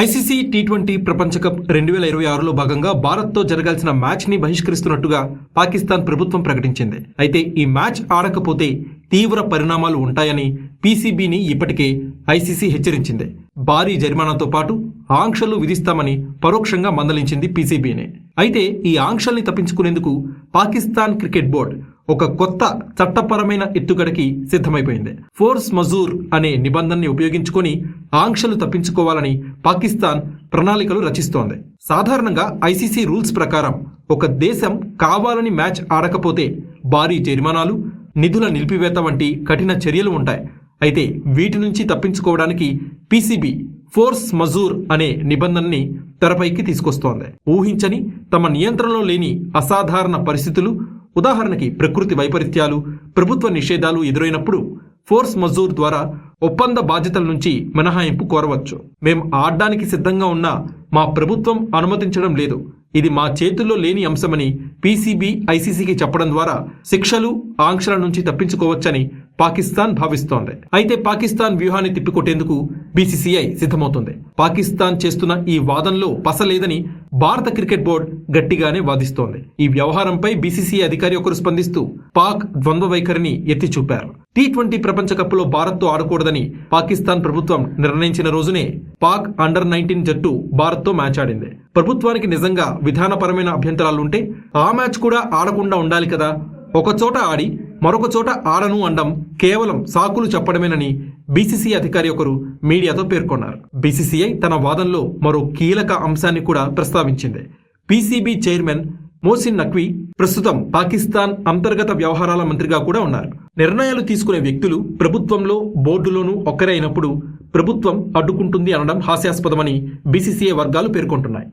ICC T twenty ప్రపంచ cup రెండు వేల ఇరవై ఆరులో భాగంగా భారత్తో జరగాల్సిన మ్యాచ్ని బహిష్కరిస్తున్నట్టుగా పాకిస్తాన్ ప్రభుత్వం ప్రకటించింది. అయితే ఈ మ్యాచ్ ఆడకపోతే తీవ్ర పరిణామాలు ఉంటాయని పీసీబీని ఇప్పటికే ఐసీసీ హెచ్చరించింది. భారీ జరిమానాతో పాటు ఆంక్షలు విధిస్తామని పరోక్షంగా మందలించింది పీసీబీని. అయితే ఈ ఆంక్షల్ని తప్పించుకునేందుకు పాకిస్తాన్ క్రికెట్ బోర్డు ఒక కొత్త చట్టపరమైన ఎత్తుగడకి సిద్ధమైపోయింది. ఫోర్స్ మజూర్ అనే నిబంధనని ఉపయోగించుకొని ఆంక్షలు తప్పించుకోవాలని పాకిస్తాన్ ప్రణాళికలు రచిస్తోంది. సాధారణంగా ఐసీసీ రూల్స్ ప్రకారం ఒక దేశం కావాలని మ్యాచ్ ఆడకపోతే భారీ జరిమానాలు నిధుల నిలిపివేత వంటి కఠిన చర్యలు ఉంటాయి. అయితే వీటి నుంచి తప్పించుకోవడానికి పీసీబీ ఫోర్స్ మజూర్ అనే నిబంధనని తెరపైకి తీసుకొస్తోంది. ఊహించని తమ నియంత్రణలో లేని అసాధారణ పరిస్థితులు ఉదాహరణకి ప్రకృతి వైపరీత్యాలు ప్రభుత్వ నిషేధాలు ఎదురైనప్పుడు ఫోర్స్ మజూర్ ద్వారా ఒప్పంద బాధ్యతల నుంచి మినహాయింపు కోరవచ్చు. మేము ఆడడానికి సిద్ధంగా ఉన్నా మా ప్రభుత్వం అనుమతించడం లేదు. ఇది మా చేతుల్లో లేని అంశమని పీసీబీ ఐసీసీకి చెప్పడం ద్వారా శిక్షలు ఆంక్షల నుంచి తప్పించుకోవచ్చని పాకిస్తాన్ భావిస్తోంది. అయితే పాకిస్తాన్ వ్యూహాన్ని తిప్పికొట్టేందుకు బీసీసీఐ సిద్ధమవుతుంది. పాకిస్తాన్ చేస్తున్న ఈ వాదనలో పసలేదని భారత క్రికెట్ బోర్డు గట్టిగానే వాదిస్తోంది. ఈ వ్యవహారంపై బీసీసీఐ అధికారి ఒకరు స్పందిస్తూ పాక్ ద్వంద్వ వైఖరిని ఎత్తి చూపారు టీ ట్వంటీ ప్రపంచ కప్లో భారత్తో ఆడకూడదని పాకిస్తాన్ ప్రభుత్వం నిర్ణయించిన రోజునే పాక్ అండర్ నైన్టీన్ జట్టు భారత్తో మ్యాచ్ ఆడింది. ప్రభుత్వానికి నిజంగా విధానపరమైన అభ్యంతరాలుంటే ఆ మ్యాచ్ కూడా ఆడకుండా ఉండాలి కదా. ఒకచోట ఆడి మరొక చోట ఆడను అండం కేవలం సాకులు చెప్పడమేనని బీసీసీ అధికారి ఒకరు మీడియాతో పేర్కొన్నారు. బీసీసీఐ తన వాదనలో మరో కీలక అంశాన్ని కూడా ప్రస్తావించింది. పీసీబీ చైర్మన్ మోసిన్ నక్వీ ప్రస్తుతం పాకిస్తాన్ అంతర్గత వ్యవహారాల మంత్రిగా కూడా ఉన్నారు. నిర్ణయాలు తీసుకునే వ్యక్తులు ప్రభుత్వంలో బోర్డులోనూ ఒక్కరే అయినప్పుడు ప్రభుత్వం అడ్డుకుంటుంది అనడం హాస్యాస్పదమని బీసీసీఐ వర్గాలు పేర్కొంటున్నాయి.